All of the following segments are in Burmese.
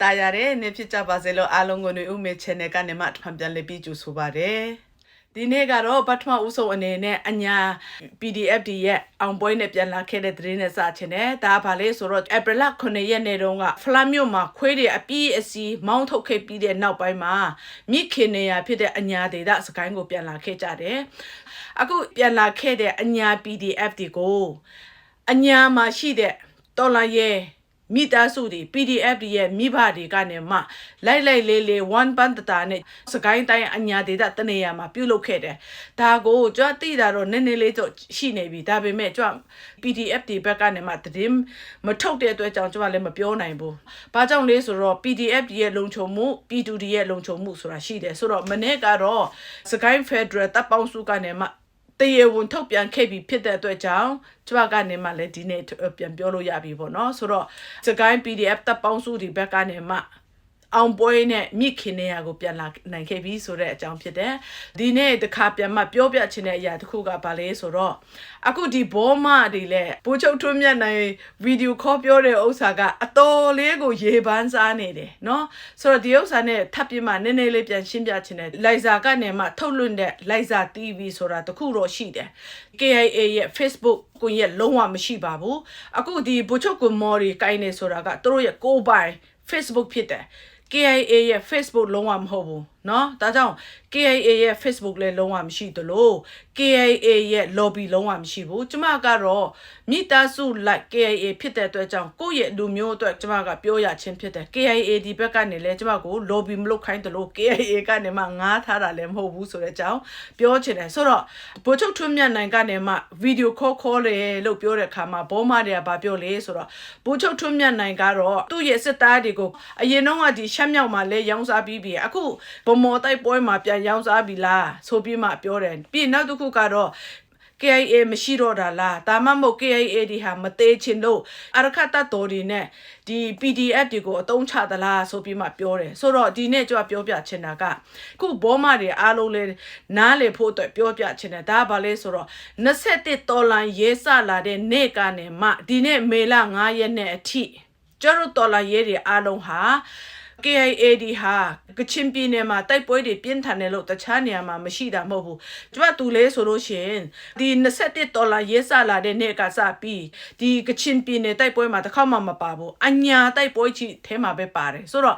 တာရတယ်နေဖြစ်ကြပါစေလို့အားလုံးကိုနေဦးမေ channel ကနေမှထပ်ပြန်လေးပြီးကြိုဆိုပါရစေဒီနေ့ကတော့ပထမဦးဆုံးအနေနဲ့အညာ PDF ဒီရဲ့အောင်ပွဲနဲ့ပြန်လာခဲ့တဲ့သတင်းနဲ့စချင်တယ်။ဒါကဘာလဲဆိုတော့ April 9ရက်နေ့တုန်းကဖလာမြို့မှာခွေးတွေအပြည့်အစီမောင်းထုတ်ခဲ့ပြီးတဲ့နောက်ပိုင်းမှာမိခင်နေရဖြစ်တဲ့အညာဒေတာစကိုင်းကိုပြန်လာခဲ့ကြတယ်။အခုပြန်လာခဲ့တဲ့အညာ PDF ဒီကိုအညာမှာရှိတဲ့တော်လာရဲ့ မိသားစုတွေ PDF တွေရဲ့မိဘတွေကနေမှလိုက်လိုက်လေးလေး1ပန်းတတာနဲ့စကိုင်းတိုင်းအညာဒေတာတနေရာမှာပြုတ်လုခဲ့တယ်။ဒါကိုကြွသိတာတော့နည်းနည်းလေးတော့ရှိနေပြီ။ဒါပေမဲ့ကြွ PDF တွေဘက်ကနေမှတည်မထုတ်တဲ့အတွက်ကြောင့်ကြွလည်းမပြောနိုင်ဘူး။ဘာကြောင့်လဲဆိုတော့ PDF တွေရဲ့လုံခြုံမှု P2 တွေရဲ့လုံခြုံမှုဆိုတာရှိတယ်။ဆိုတော့မနေ့ကတော့စကိုင်း Federal တပ်ပေါင်းစုကနေမှ တရေဝန်ထုတ်ပြန်ခဲ့ပြီးဖြစ်တဲ့အတွက်ကြောင့်ကျမကနေမှလည်းဒီနေ့ပြန်ပြောလို့ရပြီပေါ့နော်ဆိုတော့စကိုင်း PDF တပ်ပေါင်းစုဒီဘက်ကနေမှ အောင်ပွဲနဲ့မိခင်နေရာကိုပြန်လာနိုင်ခဲ့ပြီဆိုတဲ့အကြောင်းဖြစ်တယ်ဒီနေ့တခါပြန်မှပြောပြချင်တဲ့အရာတစ်ခုကဘာလဲဆိုတော့အခုဒီဘောမတွေလဲပိုးချုပ်ထွန်းမြတ်နိုင်ဗီဒီယိုခေါ်ပြောတဲ့ဥစ္စာကအတော်လေးကိုရေပန်းစားနေတယ်เนาะဆိုတော့ဒီဥစ္စာနဲ့ထပ်ပြမှနည်းနည်းလေးပြန်ရှင်းပြချင်တယ်လိုက်စာကနေမှထုတ်လွှင့်တဲ့လိုက်စာ TV ဆိုတာတခုတော့ရှိတယ် KIA ရဲ့ Facebook ကိုရဲ့လုံးဝမရှိပါဘူးအခုဒီဘိုချုပ်ကွန်မော်ရီကိုင်းနေဆိုတာကသူတို့ရဲ့ကိုယ်ပိုင် Facebook ဖြစ်တယ် KIA ရဲ့ Facebook လုံးဝမဟုတ်ဘူးเนาะဒါကြောင့် KIA ရဲ့ Facebook လည်းလုံးဝမရှိသလို KIA ရဲ့ lobby လုံးဝမရှိဘူးကျမကတော့မိသားစု like KIA ဖြစ်တဲ့အတွက်ကြောင့်ကိုယ့်ရဲ့လူမျိုးအတွက်ကျမကပြောရချင်းဖြစ်တယ် KIA ဒီဘက်ကနေလည်းကျမကို lobby မလုပ်ခိုင်းသလို KIA ကနေမှငားထားတာလည်းမဟုတ်ဘူးဆိုတဲ့အကြောင်းပြောချင်တယ်ဆိုတော့ဘိုးချုပ်ထွန်းမြတ်နိုင်ကနေမှ video call call လေလို့ပြောတဲ့အခါမှာဘောမတွေကဘာပြောလဲဆိုတော့ဘိုးချုပ်ထွန်းမြတ်နိုင်ကတော့သူ့ရဲ့စစ်သားတွေကိုအရင်တော့ကဒီရှမ်းမြောက်မှာလည်းရောင်းစားပြီးပြီအခု ဗမော်တိုက်ပွဲမှာပြန်ရောင်းစားပြီလားဆိုပြီးမှပြောတယ်ပြီးနောက်တစ်ခုကတော့ KIA မရှိတော့တာလားဒါမှမဟုတ် KIA ဒီဟာမသေးချင်လို့အရခတ်တတော်ဒီနဲ့ဒီ PDF တွေကိုအတုံးချသလားဆိုပြီးမှပြောတယ်ဆိုတော့ဒီနေ့ကျွန်တော်ပြောပြချင်တာကခုဘောမတွေအားလုံးလဲနားလေဖို့အတွက်ပြောပြချင်တယ်ဒါကဘာလဲဆိုတော့21တော်လန်ရေးစလာတဲ့နေ့ကနေမှဒီနေ့မေလ9ရက်နေ့အထိကျွန်တော်တော်လန်ရေးတွေအားလုံးဟာ KIAD ဟာကချင်ပြည်နယ်မှာတိုက်ပွဲတွေပြင်းထန်တယ်လို့တခြားနေရာမှာမရှိတာမဟုတ်ဘူး။ကျမတူလဲဆိုလို့ရှိရင်ဒီ21ဒေါ်လာရေးစလာတဲ့နေ့ကစပြီးဒီကချင်ပြည်နယ်တိုက်ပွဲမှာတစ်ခေါက်မှမပါဘူး။အညာတိုက်ပွဲကြီးအဲမှာပဲပါတယ်။ဆိုတော့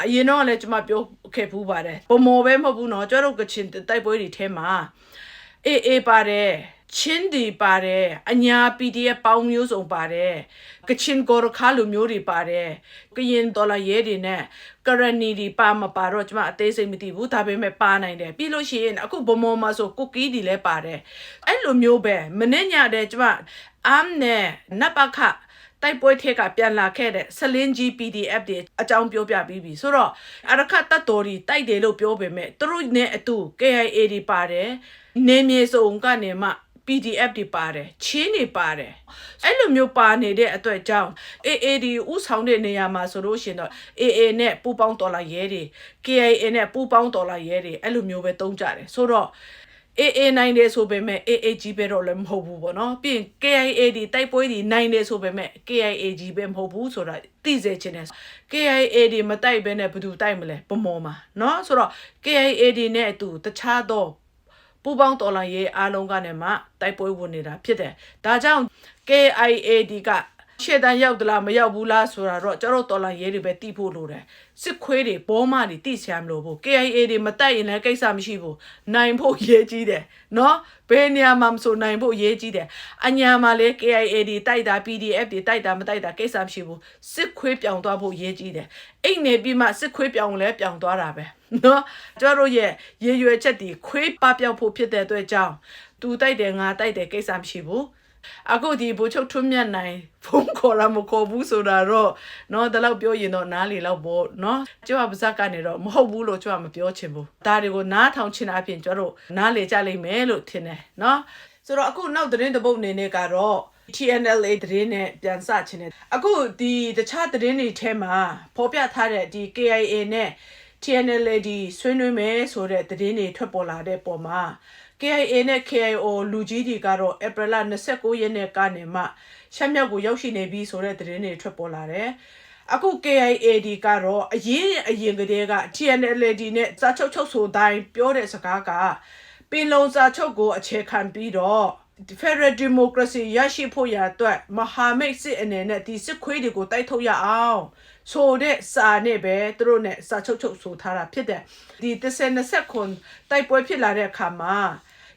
အရင်တော့လည်းကျမပြောခဲ့ဖူးပါတယ်။ပုံမော်ပဲမဟုတ်ဘူးနော်။ကျတို့ကချင်တိုက်ပွဲတွေထဲမှာအေးအေးပါတယ်။ ချင်းဒီပါတယ်အညာ PDF ပေါင်းမျိုးစုံပါတယ်ကချင်ကောရခါလူမျိုးတွေပါတယ်ကရင်ဒေါ်လာရဲတွေနဲ့ကရနီတွေပါမပါတော့ကျွန်မအသေးစိတ်မသိဘူးဒါပေမဲ့ပါနိုင်တယ်ပြီးလို့ရှိရင်အခုဗမောမှာဆိုကုကီးတွေလည်းပါတယ်အဲ့လိုမျိုးပဲမနေ့ညတဲ့ကျွန်မအမ်နဲ့နပခတိုက်ပွဲထက်ကပြန်လာခဲ့တဲ့ဆလင်းကြီး PDF တွေအကြောင်းပြောပြပြီးပြီဆိုတော့အရခတ်တတ်တော်တွေတိုက်တယ်လို့ပြောပေမဲ့သူတို့နဲ့အတူ KIA တွေပါတယ်နေမြေစုံကနေမှ PDF တွေပါတယ်ချင်းတွေပါတယ်အဲ့လိုမျိုးပါနေတဲ့အတွက်ကြောင့် AAD ဥဆောင်တဲ့နေရာမှာဆိုလို့ရှင်တော့ AA နဲ့ပူပေါင်းတော်လာရဲတွေ KIA နဲ့ပူပေါင်းတော်လာရဲတွေအဲ့လိုမျိုးပဲတုံးကြတယ်ဆိုတော့ AA နိုင်တယ်ဆိုပေမဲ့ AA ကြီးပဲတော့လည်းမဟုတ်ဘူးပေါ့နော်ပြီးရင် KIA ဒီတိုက်ပွဲဒီနိုင်တယ်ဆိုပေမဲ့ KIA ကြီးပဲမဟုတ်ဘူးဆိုတာသိစေချင်တယ် KIA ဒီမတိုက်ဘဲနဲ့ဘယ်သူတိုက်မလဲဗမော်မှာနော်ဆိုတော့ KIA ဒီနဲ့အတူတခြားသော ပူပေါင်းတော်လှန်ရေးအားလုံးကနေမှတိုက်ပွဲဝင်နေတာဖြစ်တယ်။ဒါကြောင့် KIAD က ရှေ့တန်းရောက်သလားမရောက်ဘူးလားဆိုတာတော့ကျတော့တော်လန်ရေးတွေပဲတိဖို့လိုတယ်စစ်ခွေးတွေဘောမတွေတိဆရာမလို့ဘူး KIA တွေမတိုက်ရင်လည်းကိစ္စမရှိဘူးနိုင်ဖို့ရေးကြီးတယ်နော်ဘယ်နေရာမှာမဆိုနိုင်ဖို့ရေးကြီးတယ်အညာမှာလေ KIA တွေတိုက်တာ PDF တွေတိုက်တာမတိုက်တာကိစ္စမရှိဘူးစစ်ခွေးပြောင်သွားဖို့ရေးကြီးတယ်အိတ်နေပြီးမှစစ်ခွေးပြောင်လဲပြောင်သွားတာပဲနော်ကျတို့ရဲ့ရေရွယ်ချက်ဒီခွေးပပြောက်ဖို့ဖြစ်တဲ့အတွက်ကြောင့်သူတိုက်တယ်ငါတိုက်တယ်ကိစ္စမရှိဘူး အခုဒီဘိုးချုပ်ထွန်းမြတ်နိုင်ဖုန်းခေါ်ရမခေါ်ဘူးဆိုတာတော့เนาะဒါတော့ပြောရင်တော့နားလေတော့ပေါ့เนาะကျွတ်ပါဇက်ကနေတော့မဟုတ်ဘူးလို့ကျွတ်မပြောချင်ဘူးဒါတွေကိုနားထောင်ချင်တာအပြင်ကျွတ်တို့နားလေကြလိမ့်မယ်လို့ထင်တယ်เนาะဆိုတော့အခုနောက်သတင်းတစ်ပုဒ်အနေနဲ့ကတော့ TNLA သတင်းနဲ့ပြန်စချင်တယ်အခုဒီတခြားသတင်းတွေထဲမှာဖော်ပြထားတဲ့ဒီ KIA နဲ့ TNLA ဒီဆွေးနွေးမယ်ဆိုတဲ့သတင်းတွေထွက်ပေါ်လာတဲ့ပုံမှာ KIA နဲ့ KIO လူကြီးတွေကတော့ April 29ရက်နေ့ကနေမှရှမ်းမြောက်ကိုရောက်ရှိနေပြီဆိုတဲ့သတင်းတွေထွက်ပေါ်လာတယ်အခု KIAD ကတော့အရင်အရင်ကတည်းက TNLD နဲ့စာချုပ်ချုပ်ဆိုတိုင်းပြောတဲ့စကားကပင်လုံစာချုပ်ကိုအခြေခံပြီးတော့ Federal Democracy ရရှိဖို့ရအတွက်မဟာမိတ်စစ်အနေနဲ့ဒီစစ်ခွေးတွေကိုတိုက်ထုတ်ရအောင်ဆိုတဲ့စာနဲ့ပဲသူတို့နဲ့စာချုပ်ချုပ်ဆိုထားတာဖြစ်တယ်ဒီ30ခွန်တိုက်ပွဲဖြစ်လာတဲ့အခါမှာ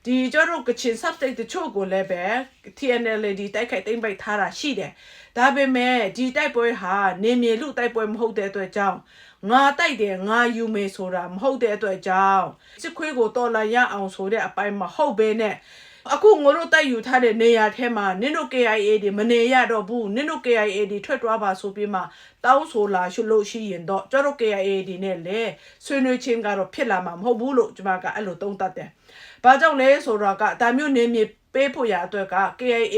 ဒီကျတော့ကချင် subject တချို့ကိုလည်းပဲ TNL ဒီတိုက်ခိုက်သိမ့်ပိုက်ထားတာရှိတယ်ဒါပေမဲ့ဒီတိုက်ပွဲဟာနေမြေလူတိုက်ပွဲမဟုတ်တဲ့အတွက်ကြောင့်ငါတိုက်တယ်ငါယူမယ်ဆိုတာမဟုတ်တဲ့အတွက်ကြောင့်စစ်ခွေးကိုတော်လာရအောင်ဆိုတဲ့အပိုင်းမဟုတ်ဘဲနဲ့အခုငါတို့တိုက်ယူထားတဲ့နေရာထဲမှာနင်တို့ KIA တွေမနေရတော့ဘူးနင်တို့ KIA တွေထွက်သွားပါဆိုပြီးမှတောင်းဆိုလာရှုလို့ရှိရင်တော့ကျတို့ KIA တွေနဲ့လည်းဆွေးနွေးခြင်းကတော့ဖြစ်လာမှာမဟုတ်ဘူးလို့ကျွန်မကအဲ့လိုသုံးသပ်တယ်။ ဘာကြောင့်လဲဆိုတော့ကဒါမျိုးနေမြေပေးဖို့ရအတွက်က KIA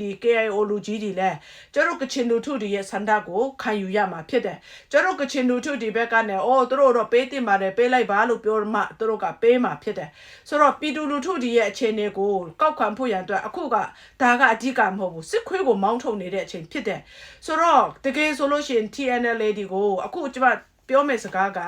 ဒီ KIO လူကြီးတွေလည်းကျတို့ကချင်လူထုတွေရဲ့ဆန္ဒကိုခံယူရမှာဖြစ်တယ်ကျတို့ကချင်လူထုဒီဘက်ကလည်းအော်သူတို့တော့ပေးတင်ပါတယ်ပေးလိုက်ပါလို့ပြောမှသူတို့ကပေးမှာဖြစ်တယ်ဆိုတော့ပြည်သူလူထုတွေရဲ့အခြေအနေကိုကောက်ခံဖို့ရန်အတွက်အခုကဒါကအဓိကမဟုတ်ဘူးစစ်ခွေးကိုမောင်းထုတ်နေတဲ့အချိန်ဖြစ်တယ်ဆိုတော့တကယ်ဆိုလို့ရှိရင် TNL ဒီကိုအခုကျမ ပြောမယ့်စကားက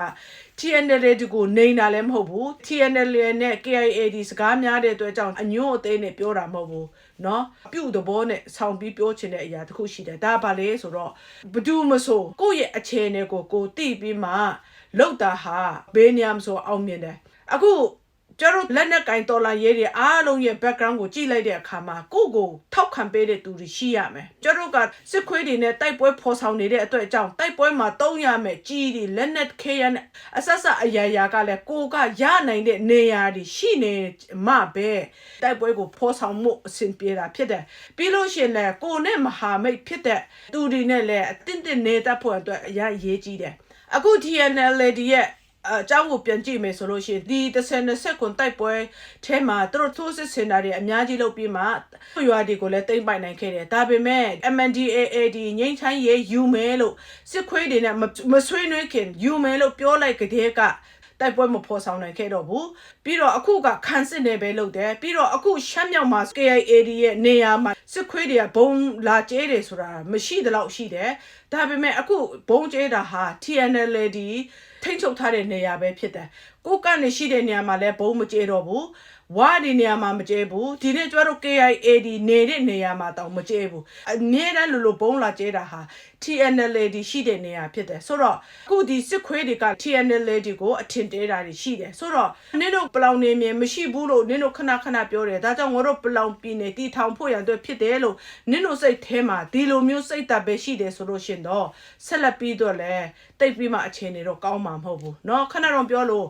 TNL ဒီကိုနေတာလည်းမဟုတ်ဘူး TNL နဲ့ KIA ဒီစကားများတဲ့အတွက်ကြောင့်အညွန့်အသေးနဲ့ပြောတာမဟုတ်ဘူးเนาะပြုတ်သဘောနဲ့ဆောင်းပြီးပြောချင်တဲ့အရာတစ်ခုရှိတယ်ဒါပါလေဆိုတော့ဘဒူးမဆိုကိုယ့်ရဲ့အခြေအနေကိုကိုတိပြီးမှလောက်တာဟာဘေးညမ်ဆိုအောင်မြင်တယ်အခု ကျတို့လက်နက်ကင်တော်လာရေးတွေအားလုံးရဲ့ background ကိုကြည့်လိုက်တဲ့အခါမှာကိုယ့်ကိုထောက်ခံပေးတဲ့သူတွေရှိရမယ်ကျတို့ကစစ်ခွေးတွေနဲ့တိုက်ပွဲဖော်ဆောင်နေတဲ့အတွက်အကြောင်းတိုက်ပွဲမှာတုံးရမယ်ကြီးတွေလက်နက်ခေရနဲ့အဆက်ဆက်အရာရာကလည်းကိုကရနိုင်တဲ့နေရာတွေရှိနေမှပဲတိုက်ပွဲကိုဖော်ဆောင်မှုအဆင်ပြေတာဖြစ်တယ်ပြီးလို့ရှိရင်လည်းကိုနဲ့မဟာမိတ်ဖြစ်တဲ့သူတွေနဲ့လည်းအတင်းတင်းနေတတ်ဖို့အတွက်အရင်ရေးကြည့်တယ်အခု TNL ရဲ့ အเจ้าကိုပြန်ကြည့်မယ်ဆိုလို့ရှိရင်ဒီ30ကွန်တိုက်ပွဲထဲမှာသူတို့ထိုးစစ်ဆင်တာတွေအများကြီးလုပ်ပြီးမှရွာတွေကိုလည်းတိမ့်ပိုင်နိုင်ခဲ့တယ်ဒါပေမဲ့ MNDAA ဒီငိမ့်ချိုင်းရေးယူမယ်လို့စစ်ခွေးတွေနဲ့မဆွေးနွေးခင်ယူမယ်လို့ပြောလိုက်ကြတဲ့ကတိုက်ပွဲမဖော်ဆောင်နိုင်ခဲ့တော့ဘူးပြီးတော့အခုကခန်းစစ်နေပဲလုပ်တယ်ပြီးတော့အခုရှမ်းမြောက်မှာ KIA ရဲ့နေရာမှာစစ်ခွေးတွေကဘုံလာကျဲတယ်ဆိုတာမရှိသလောက်ရှိတယ်ဒါပေမဲ့အခုဘုံကျဲတာဟာ TNL ဒီ ထိမ့်ချုပ်ထားတဲ့နေရာပဲဖြစ်တယ်ကိုကနေရှိတဲ့နေရာမှာလည်းဘုံမကျဲတော့ဘူးဝါဒီနေရာမှာမကျဲဘူးဒီနေ့ကျတို့ KIAD နေတဲ့နေရာမှာတောင်မကျဲဘူးအမြဲတမ်းလိုလိုဘုံလာကျဲတာဟာ TNLD ရှိတဲ့နေရာဖြစ်တယ်ဆိုတော့အခုဒီစစ်ခွေးတွေက TNLD ကိုအထင်သေးတာတွေရှိတယ်ဆိုတော့နင်တို့ပလောင်နေမြင်မရှိဘူးလို့နင်တို့ခဏခဏပြောတယ်ဒါကြောင့်ငါတို့ပလောင်ပြည်နယ်တီထောင်ဖို့ရန်အတွက်ဖြစ်တယ်လို့နင်တို့စိတ်ထဲမှာဒီလိုမျိုးစိတ်ဓာတ်ပဲရှိတယ်ဆိုလို့ရှင်တော့ဆက်လက်ပြီးတော့လဲ တိတ်ပြီးမှအခြေအနေတော့ကောင်းမှာမဟုတ်ဘူးเนาะခဏတော့ပြောလို့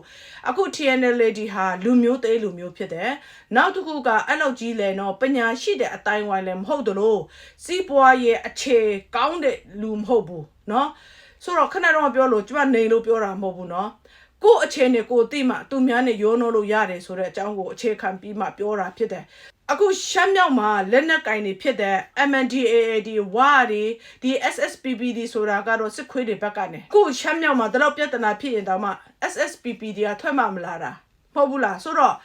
အခု TNLD ဟာလူမျိုးသေးလူမျိုးဖြစ်တယ်နောက်တစ်ခုကအဲ့လောက်ကြီးလဲเนาะပညာရှိတဲ့အတိုင်းဝိုင်းလည်းမဟုတ်တလို့စီးပွားရေးအခြေကောင်းတဲ့လူမဟုတ်ဘူးเนาะဆိုတော့ခဏတော့ပြောလို့ကျမနေလို့ပြောတာမဟုတ်ဘူးเนาะကို့အခြေအနေကိုသိမှသူများနဲ့ရောနှောလို့ရတယ်ဆိုတဲ့အကြောင်းကိုအခြေခံပြီးမှပြောတာဖြစ်တယ် အခုရှမ်းမြောက်မှာလက်နက်ကင်တွေဖြစ်တဲ့ MNDAAD ဝါဒီဒီ SSPP ဒီဆိုတာကတော့စစ်ခွေးတွေဘက်ကနေအခုရှမ်းမြောက်မှာတလောက်ပြဿနာဖြစ်ရင်တောင်မှ SSPP တွေကထွက်မှမလာတာမဟုတ်ဘူးလားဆိုတော့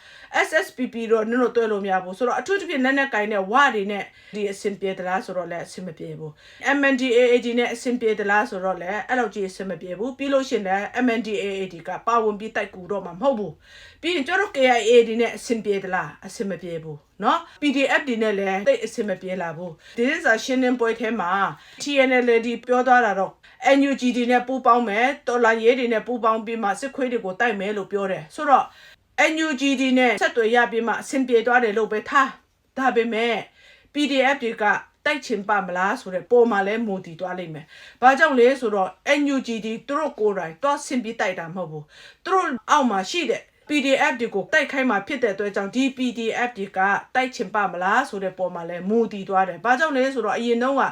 SSPP တော့နင်တို့တွဲလို့မရဘူးဆိုတော့အထူးသဖြင့်လက်နက်ကင်တဲ့ဝါတွေနဲ့ဒီအဆင်ပြေသလားဆိုတော့လည်းအဆင်မပြေဘူး MNDAAD နဲ့အဆင်ပြေသလားဆိုတော့လည်းအဲ့လိုကြီးအဆင်မပြေဘူးပြီးလို့ရှိရင်လည်း MNDAAD ကပါဝင်ပြီးတိုက်ကူတော့မှာမဟုတ်ဘူးပြီးရင်ကျတော့ KIAD နဲ့အဆင်ပြေသလားအဆင်မပြေဘူးเนาะ PDF ဒီနဲ့လည်းတိတ်အဆင်မပြေလာဘူးဒီနေ့စာရှင်းလင်းပွဲထဲမှာ TNL ဒီပြောသွားတာတော့ NUG ဒီနဲ့ပူးပေါင်းမယ်တော်လာရေးတွေနဲ့ပူးပေါင်းပြီးမှစစ်ခွေးတွေကိုတိုက်မယ်လို့ပြောတယ်ဆိုတော့ NUGD နဲ့ဆက်သွယ်ရပြီးမှအဆင်ပြေသွားတယ်လို့ပဲထားဒါပေမဲ့ PDF တွေကတိုက်ချင်ပါမလားဆိုတဲ့ပုံမှန်လဲမူတည်သွားလိမ့်မယ်။ဘာကြောင့်လဲဆိုတော့ NUGD သူတို့ကိုယ်တိုင်တော့ဆင်ပြီးတိုက်တာမဟုတ်ဘူး။သူတို့အောက်မှာရှိတဲ့ PDF တွေကိုတိုက်ခိုင်းมาဖြစ်တဲ့အတွက်ကြောင့်ဒီ PDF တွေကတိုက်ချင်ပါမလားဆိုတဲ့ပုံမှာလဲမူတည်သွားတယ်။ဘာကြောင့်လဲဆိုတော့အရင်တုန်းက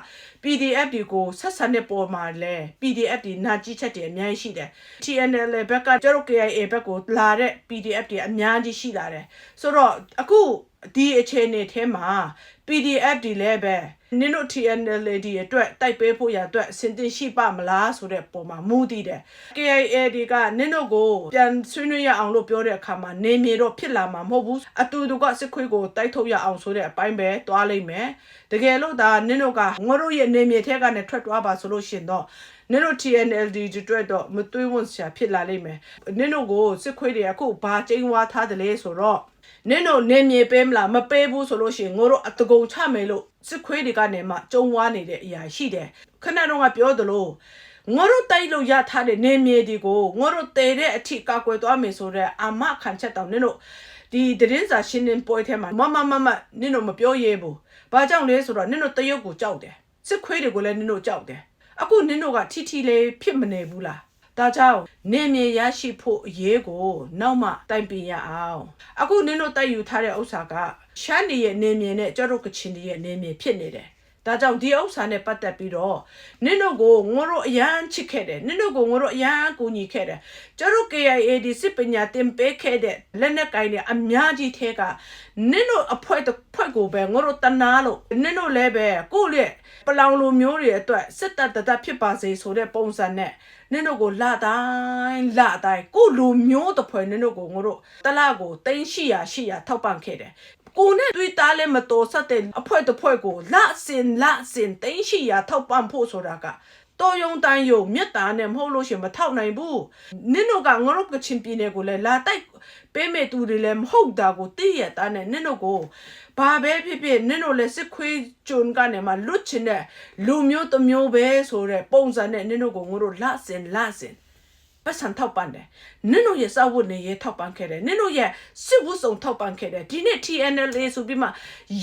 PDF တွေကိုဆက်ဆံတဲ့ပုံမှာလဲ PDF တွေနာကြီးချက်တွေအများကြီးရှိတယ်။ TNL ဘက်ကကျတော့ KIA ဘက်ကိုလာတဲ့ PDF တွေအများကြီးရှိလာတယ်။ဆိုတော့အခုဒီအခြေအနေထဲမှာ PDF တွေလည်းပဲ နင်တို့ TNL ဒီအတွက်တိုက်ပေးဖို့ရအတွက်အဆင်သင့်ရှိပါမလားဆိုတဲ့ပုံမှာမူတည်တယ် KIA ဒီကနင်တို့ကိုပြန်ဆွေးနွေးရအောင်လို့ပြောတဲ့အခါမှာနေမြေတော့ဖြစ်လာမှာမဟုတ်ဘူးအတူတူကစစ်ခွေးကိုတိုက်ထုတ်ရအောင်ဆိုတဲ့အပိုင်းပဲတွားလိုက်မယ်တကယ်လို့ဒါနင်တို့ကငါတို့ရဲ့နေမြေထဲကနေထွက်သွားပါဆိုလို့ရှင်တော့နင်တို့ TNLD တွေအတွက်တော့မသွေးဝန့်စရာဖြစ်လာလိမ့်မယ်နင်တို့ကိုစစ်ခွေးတွေအခုဘာကျင်းဝါထားတယ်လဲဆိုတော့ နင်တို့နေမြေပေးမလားမပေးဘူးဆိုလို့ရှိရင်ငါတို့အတကုံချမယ်လို့စစ်ခွေးတွေကနေမှကျုံဝါနေတဲ့အရာရှိတယ်ခဏတော့ကပြောသလိုငါတို့တိုက်လို့ရထားတဲ့နေမြေတွေကိုငါတို့တည်တဲ့အထိကောက်ွယ်သွားမယ်ဆိုတော့အမခံချက်တောင်နင်တို့ဒီတရင်စာရှင်းနေပွဲထဲမှာမမမမနင်တို့မပြောရဲဘူးဘာကြောင့်လဲဆိုတော့နင်တို့တရုတ်ကိုကြောက်တယ်စစ်ခွေးတွေကိုလည်းနင်တို့ကြောက်တယ်အခုနင်တို့ကထီထီလေးဖြစ်မနေဘူးလား ဒါကြောင့်နေမြေရရှိဖို့အရေးကိုနောက်မှတိုင်ပင်ရအောင်အခုနင်တို့တိုက်ယူထားတဲ့ဥစ္စာကရှမ်းနေရဲ့နေမြေနဲ့ကျတို့ကချင်တွေရဲ့နေမြေဖြစ်နေတယ် ဒါကြောင့်ဒီဥစ္စာနဲ့ပတ်သက်ပြီးတော့နင်တို့ကိုငါတို့အရန်ချစ်ခဲ့တယ်နင်တို့ကိုငါတို့အရန်ကူညီခဲ့တယ်ကျတို့ KIA ဒီစစ်ပညာတင်ပေးခဲ့တဲ့လက်နက်ကိုင်တွေအများကြီးထဲကနင်တို့အဖွဲတစ်ဖွဲ့ကိုပဲငါတို့တနာလို့နင်တို့လည်းပဲကိုယ့်ရဲ့ပလောင်လူမျိုးတွေအတွက်စစ်တပ်တတပ်ဖြစ်ပါစေဆိုတဲ့ပုံစံနဲ့နင်တို့ကိုလာတိုင်းလာတိုင်းကိုလူမျိုးတစ်ဖွဲ့နင်တို့ကိုငါတို့တလားကိုတိန်းရှိရရှိရထောက်ပံ့ခဲ့တယ် ကိုနဲ့တွေ့တာလည်းမတော်ဆက်တဲ့အဖွဲတစ်ဖွဲကိုလာစင်လာစင်တိန်းရှိရထောက်ပံ့ဖို့ဆိုတာကတော်ယုံတန်ယုံမြတ်တာနဲ့မဟုတ်လို့ရှင်မထောက်နိုင်ဘူးနင်တို့ကငါတို့ကချင်ပြည်နယ်ကိုလည်းလာတိုက်ပေးမဲ့သူတွေလည်းမဟုတ်တာကိုသိရတာနဲ့နင်တို့ကိုဘာပဲဖြစ်ဖြစ်နင်တို့လည်းစစ်ခွေးကျွန်းကနေမှလွတ်ချင်တဲ့လူမျိုးတစ်မျိုးပဲဆိုတဲ့ပုံစံနဲ့နင်တို့ကိုငါတို့လာစင်လာစင် ပတ်စံထောက်ပံ့တယ်နင်တို့ရဲ့စာဝတ်နေရေးထောက်ပံ့ခဲ့တယ်နင်တို့ရဲ့စစ်ဝတ်စုံထောက်ပံ့ခဲ့တယ်ဒီနေ့ TNLA ဆိုပြီးမှ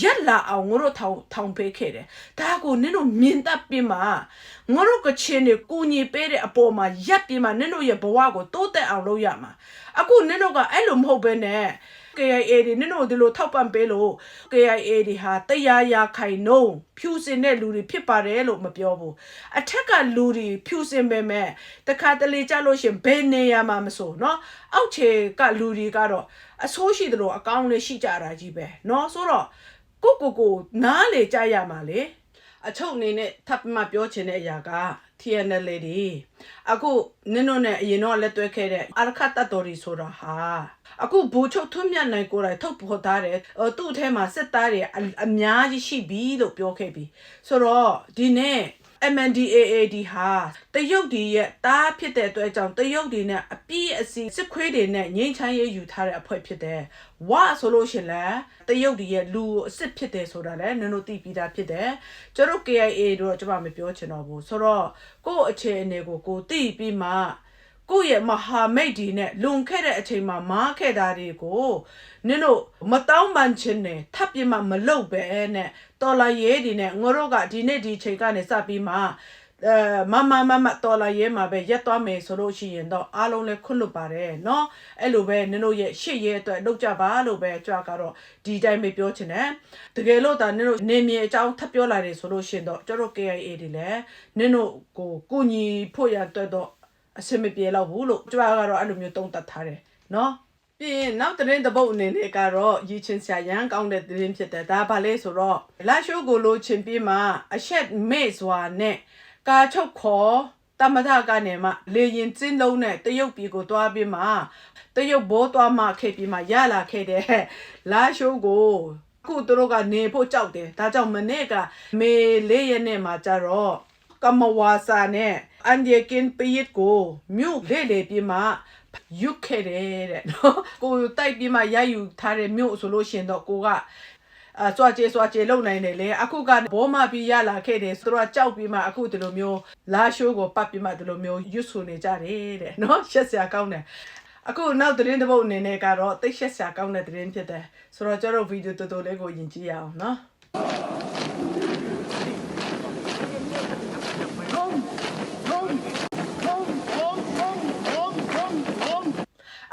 ရက်လာအောင်ငါတို့ထောင်ထောင်ပေးခဲ့တယ်ဒါကိုနင်တို့မြင်တတ်ပြီးမှငါတို့ကချင်တွေကူညီပေးတဲ့အပေါ်မှာရက်ပြီးမှနင်တို့ရဲ့ဘဝကိုတိုးတက်အောင်လုပ်ရမှာအခုနင်တို့ကအဲ့လိုမဟုတ်ဘဲနဲ့ KIA တွေနင်တို့ဒီလိုထောက်ပံ့ပေးလို့ KIA တွေဟာတရားရခိုင်နှုံးဖြူစင်တဲ့လူတွေဖြစ်ပါတယ်လို့မပြောဘူးအထက်ကလူတွေဖြူစင်ပေမဲ့တခါတလေကြလို့ရှရင်ဘယ်နေရာမှာမဆိုเนาะအောက်ခြေကလူတွေကတော့အဆိုးရှိတယ်လို့အကောင်းလေးရှိကြတာကြီးပဲเนาะဆိုတော့ကိုကိုကိုနားလေကြရမှာလေအချုပ်အနေနဲ့ထပ်မပြောချင်တဲ့အရာက TNL လေဒီအခုနင်တို့နဲ့အရင်တော့လက်တွဲခဲ့တဲ့အာရခတ်တတော်ရီဆိုတာဟာအခုဘူချုပ်ထွန်းမြတ်နိုင်ကိုယ်တိုင်ထုတ်ပေါ်ထားတယ်ဟိုသူ့အထဲမှာစစ်သားတွေအအများကြီးရှိပြီလို့ပြောခဲ့ပြီဆိုတော့ဒီနေ့ MNDAAD ဟာတရုတ်ဒီရဲ့တားဖြစ်တဲ့အတွက်ကြောင့်တရုတ်ဒီနဲ့အပြည့်အစီစစ်ခွေးတွေနဲ့ငိမ့်ချမ်းရေးယူထားတဲ့အဖွဲ့ဖြစ်တယ်။ဝါဆိုလို့ရှင်လဲတရုတ်ဒီရဲ့လူအစ်စ်ဖြစ်တယ်ဆိုတာလည်းနင်တို့သိပြီးသားဖြစ်တယ်။ကျတို့ KIA တို့ကျွန်မမပြောချင်တော့ဘူး။ဆိုတော့ကိုယ့်အခြေအနေကိုကိုသိပြီးမှကိုယ့်ရဲ့မဟာမိတ်ဒီနဲ့လွန်ခဲ့တဲ့အချိန်မှာမားခဲ့တာတွေကိုနင်တို့မတောင်းပန်ခြင်းနဲ့ထပ်ပြမမလုပ်ပဲနဲ့ တော်လာရဲဒီနဲ့ငါတို့ကဒီနေ့ဒီချိန်ကနေစပြီးမှအဲမမမမတော်လာရဲမှာပဲရက်သွားမယ်ဆိုလို့ရှိရင်တော့အားလုံးလည်းခွင့်လွတ်ပါတယ်เนาะအဲ့လိုပဲနင်တို့ရဲ့ရှေ့ရဲအတွက်လုပ်ကြပါလို့ပဲကြွားကတော့ဒီတိုင်းပဲပြောချင်တယ်တကယ်လို့ဒါနင်တို့နေမြေအကြောင်းထပ်ပြောလာတယ်ဆိုလို့ရှိရင်တော့ကျတို့ KIA တွေလည်းနင်တို့ကိုကုညီဖို့ရအတွက်တော့အဆင်မပြေတော့ဘူးလို့ကြွားကတော့အဲ့လိုမျိုးတုံးတက်ထားတယ်เนาะ ပြီးရင်နောက်သတင်းတစ်ပုတ်အနေနဲ့ကတော့ရည်ချင်းဆရာရန်ကောင်းတဲ့သတင်းဖြစ်တယ်ဒါဘာလဲဆိုတော့လာရှိုးကိုလိုချင်ပြီးမှအဆက်မေ့စွာနဲ့ကာချုပ်ခေါ်တမထကနေမှလေရင်ကျင်းလုံးနဲ့တရုတ်ပြည်ကိုတွားပြီးမှတရုတ်ဘောတွားမှခဲ့ပြီးမှရလာခဲ့တဲ့လာရှိုးကိုအခုသူတို့ကနေဖို့ကြောက်တယ်ဒါကြောင့်မနေ့ကမေလေးရက်နေ့မှာကြတော့ကမဝါစာနဲ့အန်ဒီကင်ပီယစ်ကိုမြို့လေလေပြီးမှ ယူခဲ့တယ်တဲ့နော်ကိုတိုက်ပြီးမှရယူထားတဲ့မြို့ဆိုလို့ရှိရင်တော့ကိုကအာစွာကျေစွာကျေလုံနိုင်တယ်လေအခုကဘောမပြီးရလာခဲ့တယ်ဆိုတော့ကြောက်ပြီးမှအခုဒီလိုမျိုးလာရှိုးကိုပတ်ပြီးမှဒီလိုမျိုးရွတ်ဆိုနေကြတယ်တဲ့နော်ရှက်စရာကောင်းတယ်အခုနောက်သတင်းတစ်ပုတ်အနေနဲ့ကတော့တိတ်ရှက်စရာကောင်းတဲ့သတင်းဖြစ်တယ်ဆိုတော့ကျတော့ဗီဒီယိုတော်တော်လေးကိုယင်ကြည့်ရအောင်နော်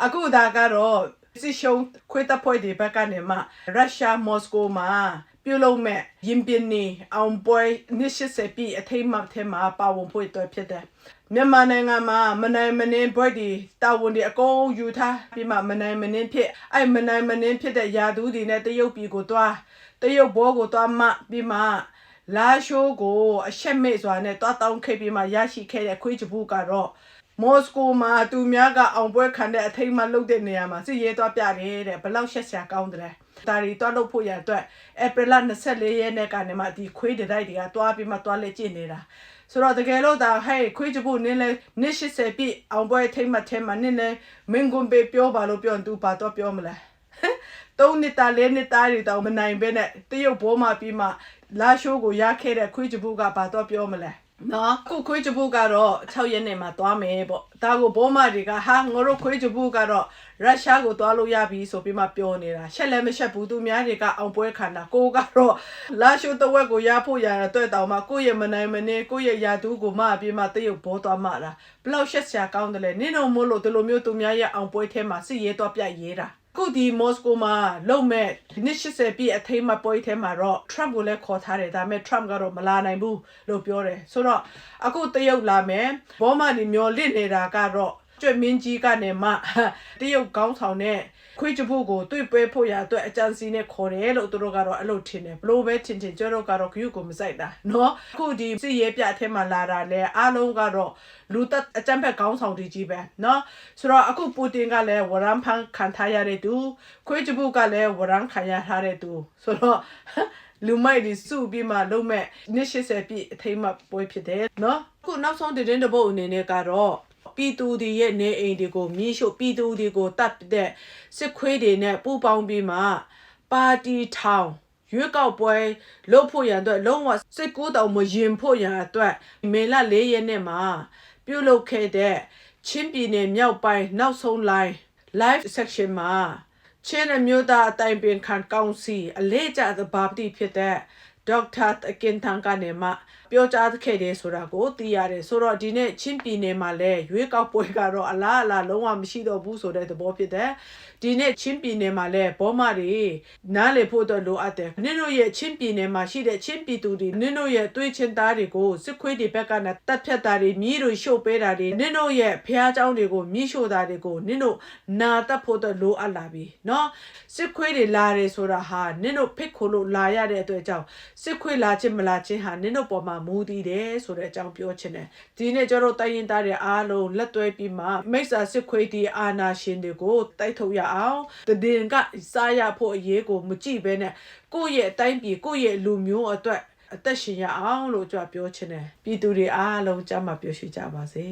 အခုဒါကတော့စစ်ရှုံးခွေးတပ်ဖွဲ့တွေဘက်ကနေမှရုရှားမော်စကိုမှာပြုလုပ်မဲ့ရင်ပြင်းနေအောင်ပွဲနှစ်80ပြည့်အထိမ်းအမှတ်ထဲမှာပါဝင်ဖို့အတွက်ဖြစ်တယ်မြန်မာနိုင်ငံမှာမနိုင်မနှင်းဘွဲ့ဒီတာဝန်တွေအကုန်ယူထားပြီးမှမနိုင်မနှင်းဖြစ်အဲ့မနိုင်မနှင်းဖြစ်တဲ့ယာသူတွေနဲ့တရုတ်ပြည်ကိုတွားတရုတ်ဘောကိုတွားမှပြီးမှလာရှိုးကိုအဆက်မဲ့စွာနဲ့တွားတောင်းခဲ့ပြီးမှရရှိခဲ့တဲ့ခွေးချဘူးကတော့ မော်စကိုမှာသူများကအောင်ပွဲခံတဲ့အထိမ်းအမှတ်လုပ်တဲ့နေရာမှာစစ်ရေးသွားပြတယ်တဲ့ဘယ်လောက်ရှက်စရာကောင်းတယ်ဒါတွေတွားလုပ်ဖို့ရအတွက်ဧပြီလ24ရက်နေ့ကနေမှဒီခွေးတိုက်တွေကတွားပြီးမှတွားလက်ကျင့်နေတာဆိုတော့တကယ်လို့ဒါဟဲ့ခွေးချဖို့နင်းလဲနှစ်80ပြည့်အောင်ပွဲထိမ့်မှထဲမှာနင်းလဲမင်းကွန်ပေပြောပါလို့ပြောရင် तू ဘာတော့ပြောမလဲသုံးနှစ်တာလေးနှစ်တာတွေတောင်မနိုင်ဘဲနဲ့တရုတ်ဘောမှပြီးမှလာရှိုးကိုရခဲ့တဲ့ခွေးချဖို့ကဘာတော့ပြောမလဲ နော်ခုခွေးချဖို့ကတော့6ရက်နေမှာသွားမယ်ပေါ့ဒါကိုဘောမတွေကဟာငါတို့ခွေးချဖို့ကတော့ရုရှားကိုသွားလို့ရပြီဆိုပြီးမှပြောနေတာရှက်လည်းမရှက်ဘူးသူများတွေကအောင်ပွဲခံတာကိုကတော့လာရှိုးတဝက်ကိုရဖို့ရတဲ့အတွက်တောင်မှကိုယ့်ရဲ့မနိုင်မနေကိုယ့်ရဲ့ယာတူးကိုမအပြီးမှတရုတ်ဘောသွားမှတာဘလောက်ရှက်စရာကောင်းတယ်လဲနင်းတော့မို့လို့ဒီလိုမျိုးသူများရဲ့အောင်ပွဲထဲမှာစစ်ရဲတော့ပြရဲတာခုဒီမော်စကိုမှာလုံမဲ့နှစ်80ပြည့်အထိမ်းမပွဲထဲမှာတော့ Trump ကိုလည်းခေါ်ထားတယ်ဒါပေမဲ့ Trump ကတော့မလာနိုင်ဘူးလို့ပြောတယ်ဆိုတော့အခုတရုတ်လာမယ်ဘောမဒီမျောလစ်နေတာကတော့ကျွတ်မင်းကြီးကနေမှတရုတ်ကောင်းဆောင်နဲ့ ခွေးချဖို့ကိုတွေ့ပွဲဖို့ရအတွက်အကြံစီနဲ့ခေါ်တယ်လို့သူတို့ကတော့အဲ့လိုထင်တယ်ဘလို့ပဲထင်ထင်ကျတော့ကတော့ခရုကိုမစိုက်တာเนาะအခုဒီစစ်ရေးပြအထက်မှာလာတာလဲအားလုံးကတော့လူသက်အကြံဖက်ကောင်းဆောင်တွေကြီးပဲเนาะဆိုတော့အခုပူတင်ကလည်းဝရမ်းဖန်ခံထားရတဲ့သူခွေးချဖို့ကလည်းဝရမ်းခံရထားတဲ့သူဆိုတော့ လူမိုက်ဒီစုပြီးမှလုံးမဲ့နှစ်80ပြည့်အထိမ်းမှပွဲဖြစ်တယ်เนาะအခုနောက်ဆုံးတင်းတစ်ပုတ်အနေနဲ့ကတော့ ပြည်သူတွေရဲ့နေအိမ်တွေကိုမြင်းရှို့ပြည်သူတွေကိုတတ်တဲ့စစ်ခွေးတွေနဲ့ပူးပေါင်းပြီးမှပါတီထောင်ရွေးကောက်ပွဲလုပ်ဖို့ရန်အတွက်လုံးဝစစ်ကူးတောင်မရင်ဖို့ရန်အတွက်မေလ၄ရက်နေ့မှာပြုလုပ်ခဲ့တဲ့ချင်းပြည်နယ်မြောက်ပိုင်းနောက်ဆုံး line live section မှာချင်းအမျိုးသားအတိုင်ပင်ခံကောင်စီအလေးကျသဘာပတိဖြစ်တဲ့ဒေါက်တာတကင်ထန်ကနေမှ ပြောကြားခဲ့တယ်ဆိုတာကိုသိရတယ်ဆိုတော့ဒီနေ့ချင်းပြည်နယ်မှာလည်းရွေးကောက်ပွဲကတော့အလားအလာလုံးဝမရှိတော့ဘူးဆိုတဲ့သဘောဖြစ်တယ်ဒီနေ့ချင်းပြည်နယ်မှာလည်းဘောမတွေနားလေဖို့တော့လိုအပ်တယ်နင်တို့ရဲ့ချင်းပြည်နယ်မှာရှိတဲ့ချင်းပြည်သူတွေနင်တို့ရဲ့တွေးချင်းသားတွေကိုစစ်ခွေးတွေဘက်ကနဲ့တတ်ဖြတ်တာတွေမြည်တွေရှို့ပေးတာတွေနင်တို့ရဲ့ဖះเจ้าတွေကိုမြည်ရှို့တာတွေကိုနင်တို့နာတတ်ဖို့တော့လိုအပ်လာပြီเนาะစစ်ခွေးတွေလာတယ်ဆိုတာဟာနင်တို့ဖိတ်ခိုလို့လာရတဲ့အတွက်ကြောင့်စစ်ခွေးလာခြင်းမလာခြင်းဟာနင်တို့ပေါ်မှာ မူတည်တယ်ဆိုတဲ့အကြောင်းပြောချင်တယ်ဒီနေ့ကျတော့တိုင်းရင်သားတွေအားလုံးလက်တွဲပြီးမှမိစ္ဆာစစ်ခွေးတီအာနာရှင်တွေကိုတိုက်ထုတ်ရအောင်တည်င်ကစားရဖို့အရေးကိုမကြည့်ဘဲနဲ့ကိုယ့်ရဲ့အတိုင်းပြည်ကိုယ့်ရဲ့လူမျိုးအတွက်အသက်ရှင်ရအောင်လို့ကြွပြောချင်တယ်ပြည်သူတွေအားလုံးကြမ်းမှပြောရှိကြပါစေ